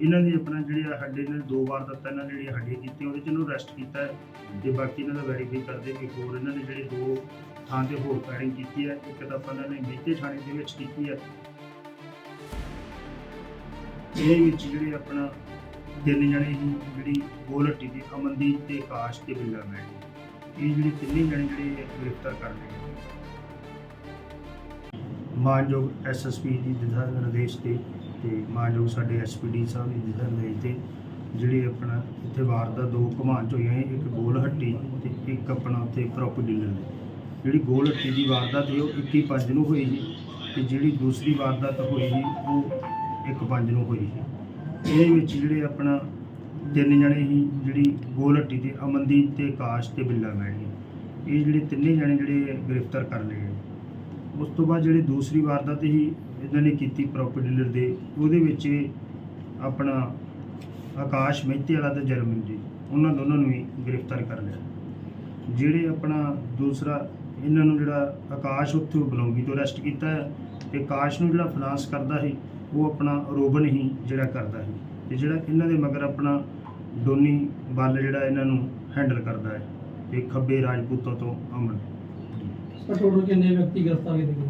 ਇਹਨਾਂ ਦੀ ਆਪਣਾ ਜਿਹੜੇ ਆ ਨੇ ਦੋ ਵਾਰ ਦਿੱਤਾ, ਇਹਨਾਂ ਨੇ ਜਿਹੜੀਆਂ ਹੱਡੀਆਂ ਉਹਦੇ ਚ ਇਹਨੂੰ ਅਰੈਸਟ ਕੀਤਾ ਹੈ ਤੇ ਬਾਕੀ ਇਹਨਾਂ ਦਾ ਵੈਰੀਫਾਈ ਕਰਦੇ ਕਿ ਹੋਰ ਇਹਨਾਂ ਨੇ ਜਿਹੜੇ ਦੋ ਥਾਂ ਤੇ ਹੋਰ ਫਾਇਰਿੰਗ ਕੀਤੀ ਹੈ, ਇੱਕ ਤਾਂ ਆਪਾਂ ਇਹਨਾਂ ਨੇ ਮੇਤੇ ਥਾਣੇ ਦੇ ਵਿੱਚ ਕੀਤੀ ਹੈ ਇਹ ਵਿੱਚ ਜਿਹੜੇ ਆਪਣਾ ਤਿੰਨ ਜਣੇ ਜਿਹੜੀ ਗੋਲ ਹੱਟੀ ਦੀ ਅਮਨਦੀਪ ਤੇ ਆਕਾਸ਼ ਤੇ ਬਿੱਲਾ ਮੈਂ ਇਹ ਜਿਹੜੇ ਤਿੰਨੇ ਜਣੇ ਜਿਹੜੇ ਗ੍ਰਿਫਤਾਰ ਕਰ ਲਏ ਗਏ। ਮਾਨਯੋਗ ਐਸਐਸਪੀ ਦੀ ਦਿਸ਼ਾ ਨਿਰਦੇਸ਼ ਤੇ ਤੇ ਮਾਨਯੋਗ ਸਾਡੇ ਐਸਪੀਡੀ ਸਾਹਿਬ ਦੀ ਦਿਸ਼ਾ ਨਿਰਦੇਸ਼ ਤੇ ਜਿਹੜੇ ਆਪਣਾ ਇੱਥੇ ਵਾਰਦਾਤ ਦੋ ਘਮਾਂਚ ਹੋਈਆਂ ਸੀ, ਇੱਕ ਗੋਲ ਹੱਟੀ ਤੇ ਇੱਕ ਆਪਣਾ ਉੱਥੇ ਪ੍ਰੋਪਰ ਡੀਲਰ ਦੀ ਜਿਹੜੀ ਗੋਲ ਹੱਟੀ ਦੀ ਵਾਰਦਾਤ ਹੈ ਉਹ 21 ਪੰਜ ਨੂੰ ਹੋਈ ਸੀ ਤੇ ਜਿਹੜੀ ਦੂਸਰੀ ਵਾਰਦਾਤ ਹੋਈ ਸੀ ਉਹ ਇੱਕ ਪੰਜ ਨੂੰ ਹੋਈ ਸੀ। ਇਹਦੇ ਵਿੱਚ ਜਿਹੜੇ ਆਪਣਾ ਤਿੰਨ ਜਣੇ ਸੀ ਜਿਹੜੀ ਗੋਲ ਹੱਟੀ 'ਤੇ ਅਮਨਦੀਪ ਤੇ ਆਕਾਸ਼ ਤੇ ਬਿੱਲਾ ਮੈਣੀ ਇਹ ਜਿਹੜੇ ਤਿੰਨੇ ਜਣੇ ਜਿਹੜੇ ਗ੍ਰਿਫਤਾਰ ਕਰ ਲਏ ਗਏ ਉਸ ਤੋਂ ਬਾਅਦ ਜਿਹੜੀ ਦੂਸਰੀ ਵਾਰਦਾਤ ਸੀ ਇਹਨਾਂ ਨੇ ਕੀਤੀ ਪ੍ਰੋਪਰਟੀ ਡੀਲਰ ਦੇ, ਉਹਦੇ ਵਿੱਚ ਆਪਣਾ ਆਕਾਸ਼ ਮਹਿਤੇ ਵਾਲਾ ਤੇ ਜਰਮਨ ਜੀ, ਉਹਨਾਂ ਦੋਨਾਂ ਨੂੰ ਵੀ ਗ੍ਰਿਫਤਾਰ ਕਰ ਲਿਆ। ਜਿਹੜੇ ਆਪਣਾ ਦੂਸਰਾ, ਇਹਨਾਂ ਨੂੰ ਜਿਹੜਾ ਆਕਾਸ਼ ਉੱਥੋਂ ਬਲੌਂਗੀ ਤੋਂ ਅਰੈਸਟ ਕੀਤਾ ਹੈ, ਤੇ ਆਕਾਸ਼ ਨੂੰ ਜਿਹੜਾ ਫਾਈਨਾਂਸ ਕਰਦਾ ਸੀ, ਉਹ ਆਪਣਾ ਰੋਬਨ ਹੀ ਜਿਹੜਾ ਕਰਦਾ ਸੀ। ਤੇ ਜਿਹੜਾ ਇਹਨਾਂ ਦੇ ਮਗਰ ਆਪਣਾ ਡੋਨੀ ਬੱਲ ਜਿਹੜਾ ਇਹਨਾਂ ਨੂੰ ਹੈਂਡਲ ਕਰਦਾ ਹੈ ਤੇ ਖੱਬੇ ਰਾਜਪੂਤਾਂ ਤੋਂ ਅਮਨ। ਸਰ ਟੋਟਲ ਕਿੰਨੇ ਵਿਅਕਤੀ ਗ੍ਰਿਫਤਾਰ ਕੀਤੇ ਗਏ?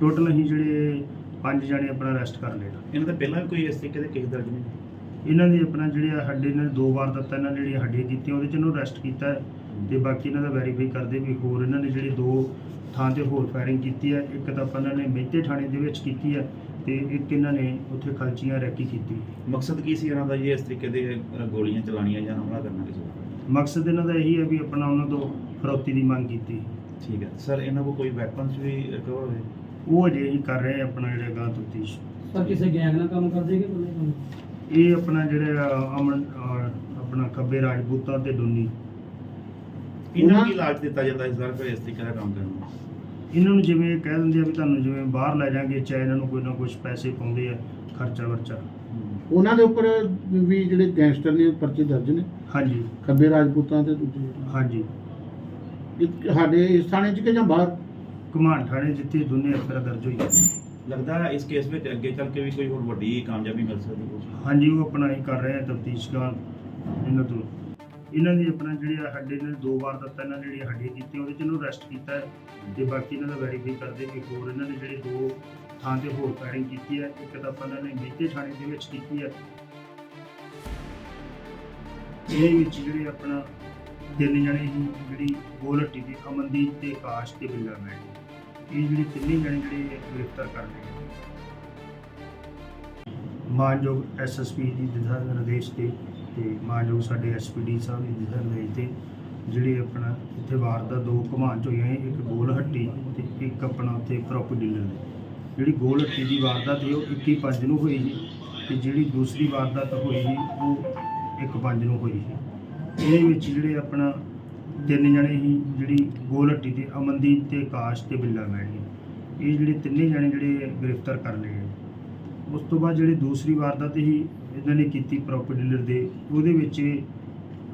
ਟੋਟਲ ਅਸੀਂ ਜਿਹੜੇ ਪੰਜ ਜਣੇ ਆਪਣਾ ਅਰੈਸਟ ਕਰ ਲਏ ਇਹਨਾਂ ਦਾ ਪਹਿਲਾਂ ਵੀ ਕੋਈ ਇਸ ਤਰੀਕੇ ਦੇ ਕੇਸ ਦਰਜ ਨਹੀਂ ਇਹਨਾਂ ਦੀ ਆਪਣਾ ਜਿਹੜੇ ਸਾਡੇ ਨੇ ਦੋ ਵਾਰ ਦਿੱਤਾ ਇਹਨਾਂ ਨੇ ਜਿਹੜੀਆਂ ਹੱਡੀਆਂ ਕੀਤੀਆਂ ਉਹਦੇ ਚ ਇਹਨੂੰ ਅਰੈਸਟ ਕੀਤਾ ਹੈ। ਤੇ ਬਾਕੀ ਇਹਨਾਂ ਦਾ ਵੈਰੀਫਾਈ ਕਰਦੇ ਵੀ ਹੋਰ ਇਹਨਾਂ ਨੇ ਜਿਹੜੇ ਦੋ ਥਾਂ ਤੇ ਹੋਰ ਫਾਇਰਿੰਗ ਕੀਤੀ ਹੈ। ਇੱਕ ਤਾਂ ਆਪਾਂ ਇਹਨਾਂ ਨੇ ਮੇਤੇ ਥਾਣੇ ਦੇ ਵਿੱਚ ਕੀਤੀ ਹੈ ਤੇ ਇੱਕ ਇਹਨਾਂ ਨੇ ਉੱਥੇ ਖਲਚੀਆਂ ਰੈਕੀ ਕੀਤੀ ਮਕਸਦ ਕੀ ਸੀ ਇਹਨਾਂ ਦਾ ਜੀ ਇਸ ਤਰੀਕੇ ਦੇ ਗੋਲੀਆਂ ਚਲਾਉਣੀਆਂ ਜਾਂ ਹਮਲਾ ਕਰਨਾ ਕਿਸੇ ਮਕਸਦ ਇਹਨਾਂ ਦਾ ਇਹੀ ਹੈ ਵੀ ਆਪਣਾ ਉਹਨਾਂ ਤੋਂ ਫਰੌਤੀ ਦੀ ਮੰਗ ਕੀਤੀ ਠੀਕ ਹੈ। ਸਰ ਇਹਨਾਂ ਕੋਲ ਕੋਈ ਵੈਪਨਸ ਵੀ ਰਿਕਵਰ ਹੋਏ? ਉਹ ਅਜੇ ਹੀ ਕਰ ਰਹੇ ਆਪਣਾ ਜਿਹੜਾ ਗਾਂ ਤਫਤੀਸ਼। ਸਰ ਕਿਸੇ ਗੈਂਗ ਨਾਲ ਕੰਮ ਕਰਦੇ ਕਿ ਕੰਮ ਇਹ ਆਪਣਾ ਜਿਹੜਾ ਅਮਨ ਅਹ, ਆਪਣਾ ਖੱਬੇ ਰਾਜਪੂਤਾਂ ਤੇ ਡੋਨੀ ਇਹਨਾਂ ਨੂੰ ਕੀ ਦਿੱਤਾ ਜਾਂਦਾ ਇਸ ਵਾਰ ਫਿਰ ਇਸ ਤਰੀਕੇ ਦਾ ਕੰਮ ਕਰਨ ਨੂੰ? ਇਹਨਾਂ ਨੂੰ ਜਿਵੇਂ ਇਹ ਕਹਿ ਦਿੰਦੇ ਆ ਵੀ ਤੁਹਾਨੂੰ ਜਿਵੇਂ ਬਾਹਰ ਲੈ ਜਾਾਂਗੇ ਚਾਹੇ ਇਹਨਾਂ ਨੂੰ ਕੋਈ ਨਾ ਕੁਝ ਪੈਸੇ ਪਾਉਂਦੇ ਆ ਖਰਚਾ ਵਰਚਾ। ਉਹਨਾਂ ਦੇ ਉੱਪਰ ਵੀ ਜਿਹੜੇ ਗੈਂਗਸਟਰ ਨੇ ਪਰਚੇ ਦਰਜ ਨੇ? ਹਾਂਜੀ। ਖੱਬੇ ਰਾਜਪੂਤਾਂ ਤੇ ਦੂਜੇ। ਹਾਂਜੀ। ਇੱਕ ਸਾਡੇ ਇਸ ਥਾਣੇ 'ਚ ਕਿ ਜਾਂ ਬਾਹਰ? ਘਮਾਣ ਥਾਣੇ ਜਿੱਥੇ ਦੋਨੇ ਅਫਸਰ ਦਰਜ ਹੋਈ। ਲੱਗਦਾ ਹੈ ਇਸ ਕੇਸ ਵਿੱਚ ਅੱਗੇ ਚੱਲ ਕੇ ਵੀ ਕੋਈ ਹੋਰ ਵੱਡੀ ਕਾਮਯਾਬੀ ਮਿਲ ਸਕਦੀ ਹੈ। ਹਾਂਜੀ ਉਹ ਆਪਣਾ ਹੀ ਕਰ ਰਹੇ ਆ ਤਫਤੀਸ਼ ਗਾਂ ਇਹਨਾਂ ਤੋਂ। ਇਹਨਾਂ ਦੀ ਆਪਣਾ ਜਿਹੜੇ ਆ ਨੇ ਦੋ ਵਾਰ ਦਿੱਤਾ ਇਹਨਾਂ ਨੇ ਜਿਹੜੀਆਂ ਹੱਡੀਆਂ ਕੀਤੀਆਂ ਉਹਦੇ ਚ ਇਹਨੂੰ ਅਰੈਸਟ ਕੀਤਾ ਹੈ। ਤੇ ਬਾਕੀ ਇਹਨਾਂ ਦਾ ਵੈਰੀਫਾਈ ਕਰਦੇ ਕਿ ਹੋਰ ਇਹਨਾਂ ਨੇ ਜਿਹੜੇ ਦੋ ਥਾਂ ਤੇ ਹੋਰ ਫਾਇਰਿੰਗ ਕੀਤੀ ਹੈ ਇੱਕ ਤਾਂ ਆਪਾਂ ਇਹਨਾਂ ਨੇ ਮੇਤੇ ਥਾਣੇ ਦੇ ਵਿੱਚ ਕੀਤੀ ਹੈ। ਇਹ ਵਿੱਚ ਜਿਹੜੇ ਆਪਣਾ ਤਿੰਨ ਜਣੇ ਸੀ ਜਿਹੜੀ ਗੋਲ ਹੱਟੀ ਦੀ ਅਮਨਦੀਪ ਤੇ ਆਕਾਸ਼ ਤੇ ਬਿੱਲਾ ਮੈਂ ਇਹ ਜਿਹੜੇ ਤਿੰਨੇ ਜਣੇ ਜਿਹੜੇ ਗ੍ਰਿਫਤਾਰ ਕਰ ਲਏ ਗਏ। ਮਾਨਯੋਗ ਐਸਐਸਪੀ ਦੀ ਦਿਸ਼ਾ ਨਿਰਦੇਸ਼ ਤੇ ਤੇ ਮਾਨਯੋਗ ਸਾਡੇ ਐਸਪੀਡੀ ਸਾਹਿਬ ਦੀ ਦਿਸ਼ਾ ਨਿਰਦੇਸ਼ ਤੇ ਜਿਹੜੇ ਆਪਣਾ ਇੱਥੇ ਵਾਰਦਾਤ ਦੋ ਘਮਾਂਚ ਹੋਈਆਂ ਇੱਕ ਗੋਲ ਹੱਟੀ ਤੇ ਇੱਕ ਆਪਣਾ ਉੱਥੇ ਪ੍ਰੋਪਰ ਡੀਲਰ ਨੇ। ਜਿਹੜੀ ਗੋਲ ਹੱਟੀ ਦੀ ਵਾਰਦਾਤ ਹੈ ਉਹ 21 ਪੰਜ ਨੂੰ ਹੋਈ ਸੀ ਤੇ ਜਿਹੜੀ ਦੂਸਰੀ ਵਾਰਦਾਤ ਹੋਈ ਸੀ, ਉਹ ਇੱਕ ਪੰਜ ਨੂੰ ਹੋਈ ਸੀ। ਇਹਦੇ ਵਿੱਚ ਜਿਹੜੇ ਆਪਣਾ ਤਿੰਨ ਜਣੇ ਸੀ, ਜਿਹੜੀ ਗੋਲ ਹੱਟੀ 'ਤੇ ਅਮਨਦੀਪ ਤੇ ਆਕਾਸ਼ ਤੇ ਬਿੱਲਾ ਮੈਣੀ ਇਹ ਜਿਹੜੇ ਤਿੰਨੇ ਜਣੇ ਜਿਹੜੇ ਗ੍ਰਿਫਤਾਰ ਕਰ ਲਏ ਗਏ। ਉਸ ਤੋਂ ਬਾਅਦ ਜਿਹੜੇ ਦੂਸਰੀ ਵਾਰਦਾਤ ਹੀ ਇਹਨਾਂ ਨੇ ਕੀਤੀ ਪ੍ਰੋਪਰਟੀ ਡੀਲਰ ਦੇ। ਉਹਦੇ ਵਿੱਚ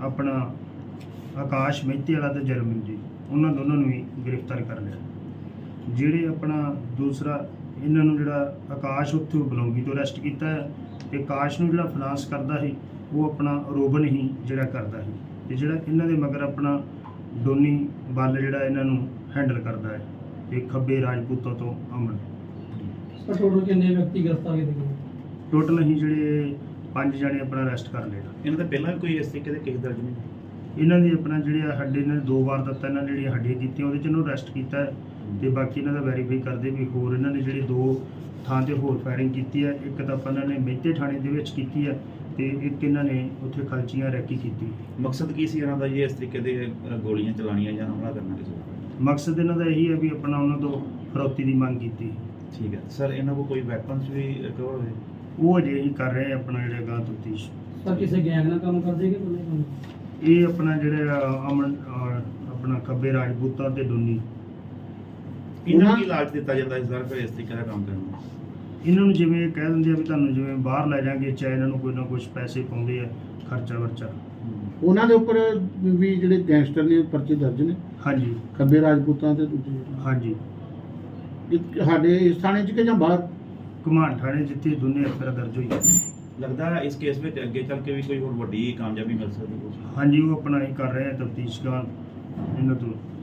ਆਪਣਾ ਆਕਾਸ਼ ਮਹਿਤੇ ਵਾਲਾ ਤੇ ਜਰਮਨ ਜੀ ਉਹਨਾਂ ਦੋਨਾਂ ਨੂੰ ਵੀ ਗ੍ਰਿਫਤਾਰ ਕਰ ਲਿਆ। ਜਿਹੜੇ ਆਪਣਾ ਦੂਸਰਾ, ਇਹਨਾਂ ਨੂੰ ਜਿਹੜਾ ਆਕਾਸ਼ ਉੱਥੋਂ ਬਲੌਂਗੀ ਤੋਂ ਅਰੈਸਟ ਕੀਤਾ ਹੈ। ਤੇ ਆਕਾਸ਼ ਨੂੰ ਜਿਹੜਾ ਫਾਈਨਾਂਸ ਕਰਦਾ ਸੀ ਉਹ ਆਪਣਾ ਰੋਬਨ ਹੀ ਜਿਹੜਾ ਕਰਦਾ ਸੀ ਤੇ ਜਿਹੜਾ ਇਹਨਾਂ ਦੇ ਮਗਰ ਆਪਣਾ ਡੋਨੀ ਬੱਲ ਜਿਹੜਾ ਇਹਨਾਂ ਨੂੰ ਹੈਂਡਲ ਕਰਦਾ ਹੈ ਤੇ ਖੱਬੇ ਰਾਜਪੂਤਾਂ ਤੋਂ ਅਮਨ। ਸਰ ਟੋਟਲ ਕਿੰਨੇ ਵਿਅਕਤੀ ਗ੍ਰਿਫਤਾਰ ਕੀਤੇ ਗਏ? ਟੋਟਲ ਅਸੀਂ ਜਿਹੜੇ ਪੰਜ ਜਣੇ ਆਪਣਾ ਅਰੈਸਟ ਕਰ ਲਏ। ਇਹਨਾਂ ਦਾ ਪਹਿਲਾਂ ਵੀ ਕੋਈ ਇਸ ਤਰੀਕੇ ਦੇ ਕੇਸ ਦਰਜ ਨਹੀਂ ਇਹਨਾਂ ਦੀ ਆਪਣਾ ਜਿਹੜੇ ਆ ਸਾਡੇ ਨੇ ਦੋ ਵਾਰ ਦਿੱਤਾ ਇਹਨਾਂ ਨੇ ਜਿਹੜੀਆਂ ਹੱਡੀਆਂ ਕੀਤੀਆਂ ਉਹਦੇ ਚ ਇਹਨੂੰ ਅਰੈਸਟ ਕੀਤਾ ਹੈ ਤੇ ਬਾਕੀ ਇਹਨਾਂ ਦਾ ਵੈਰੀਫਾਈ ਕਰਦੇ ਵੀ ਹੋਰ ਇਹਨਾਂ ਨੇ ਜਿਹੜੇ ਦੋ ਥਾਂ ਤੇ ਹੋਰ ਫਾਇਰਿੰਗ ਕੀਤੀ ਹੈ ਇੱਕ ਤਾਂ ਆਪਾਂ ਇਹਨਾਂ ਨੇ ਮੇਤੇ ਥਾਣੇ ਦੇ ਵਿੱਚ ਕੀਤੀ ਹੈ ਤੇ ਇੱਕ ਇਹਨਾਂ ਨੇ ਉੱਥੇ ਖਲਚੀਆਂ ਰੈਕੀ ਕੀਤੀ। ਮਕਸਦ ਕੀ ਸੀ ਇਹਨਾਂ ਦਾ ਜੀ ਇਸ ਤਰੀਕੇ ਦੇ ਅ, ਗੋਲੀਆਂ ਚਲਾਉਣੀਆਂ ਜਾਂ ਹਮਲਾ ਕਰਨਾ ਕਿਸੇ ਉੱਪਰ ਮਕਸਦ ਇਹਨਾਂ ਦਾ ਇਹੀ ਹੈ ਵੀ ਆਪਣਾ ਉਹਨਾਂ ਤੋਂ ਫਰੌਤੀ ਦੀ ਮੰਗ ਕੀਤੀ। ਠੀਕ ਹੈ। ਸਰ ਇਹਨਾਂ ਕੋਲ ਕੋਈ ਵੈਪਨਸ ਵੀ ਰਿਕਵਰ ਹੋਏ? ਉਹ ਅਜੇ ਹੀ ਕਰ ਰਹੇ ਆ ਆਪਣਾ ਜਿਹੜਾ ਗਾਂ ਤਫਤੀਸ਼। ਸਰ ਕਿਸੇ ਗੈਂਗ ਨਾਲ ਕੰਮ ਕਰਦੇ ਕਿ ਕੰਮ ਇਹ ਆਪਣਾ ਜਿਹੜਾ ਅਮਨ ਅਹ, ਆਪਣਾ ਖੱਬੇ ਰਾਜਪੂਤਾਂ ਤੇ ਡੋਨੀ। ਇਹਨਾਂ ਨੂੰ ਕੀ ਇਲਾਜ ਦਿੱਤਾ ਜਾਂਦਾ ਇਸ ਵਾਰ ਫਿਰ ਇਸ ਤਰੀਕੇ ਦਾ ਕੰਮ ਕਰਨ ਨੂੰ? ਇਹਨਾਂ ਨੂੰ ਜਿਵੇਂ ਇਹ ਕਹਿ ਦਿੰਦੇ ਆ ਵੀ ਤੁਹਾਨੂੰ ਜਿਵੇਂ ਬਾਹਰ ਲੈ ਜਾਾਂਗੇ ਚਾਹੇ ਇਹਨਾਂ ਨੂੰ ਕੋਈ ਨਾ ਕੁਝ ਪੈਸੇ ਪਾਉਂਦੇ ਆ ਖਰਚਾ ਵਰਚਾ। ਉਹਨਾਂ ਦੇ ਉੱਪਰ ਵੀ ਜਿਹੜੇ ਗੈਂਗਸਟਰ ਨੇ ਪਰਚੇ ਦਰਜ ਨੇ? ਹਾਂਜੀ। ਖੱਬੇ ਰਾਜਪੂਤਾਂ ਤੇ ਦੂਜੇ ਹਾਂਜੀ। ਇੱਕ ਸਾਡੇ ਇਸ ਥਾਣੇ 'ਚ ਕਿ ਜਾਂ ਬਾਹਰ? ਘਮਾਣ ਥਾਣੇ ਜਿੱਥੇ ਦੋਨੇ ਅਫਸਰ ਦਰਜ ਹੋਈ ਲੱਗਦਾ ਹੈ ਇਸ ਕੇਸ ਵਿੱਚ ਅੱਗੇ ਚੱਲ ਕੇ ਵੀ ਕੋਈ ਹੋਰ ਵੱਡੀ ਕਾਮਯਾਬੀ ਮਿਲ ਸਕਦੀ ਹੈ। ਹਾਂਜੀ ਉਹ ਆਪਣਾ ਇਹ ਕਰ ਰਹੇ ਆ ਤਫਤੀਸ਼ ਦਾ ਇਹਨਾਂ ਤੋਂ।